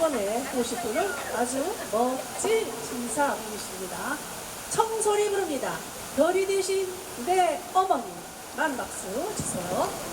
이번에 오실 분은 아주 멋진 신사 분이십니다. 청소리 부릅니다. 별이 되신 내 어머니. 만 박수 주세요.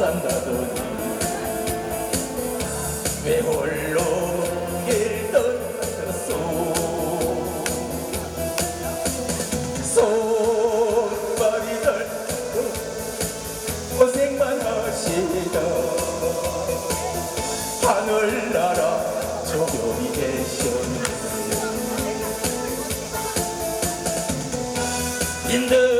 산다더니 왜 홀로 길 떠나갔소 손발이 덜고 고생만 하시다 하늘나라 조명이 되셨네 인들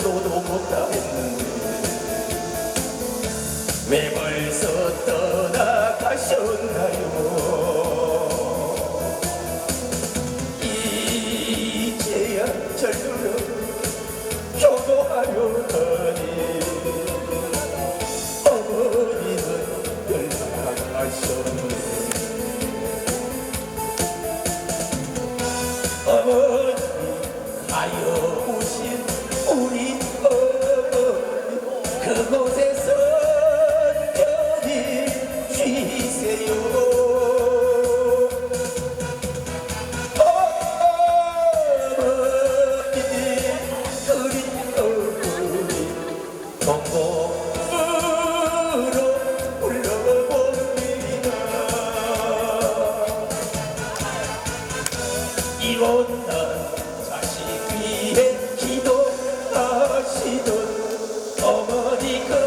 효도도 못하겠는데 왜 벌써 떠나가셨나요? 이제야 절들어 효도하려 하니 어머니는 연락하셨네. 어머니 가여 오신 우리 어머, 그곳에서 편히 쉬세요. 어머니 우리 어머니 동공으로 불러봅니다. 이혼한 어디 그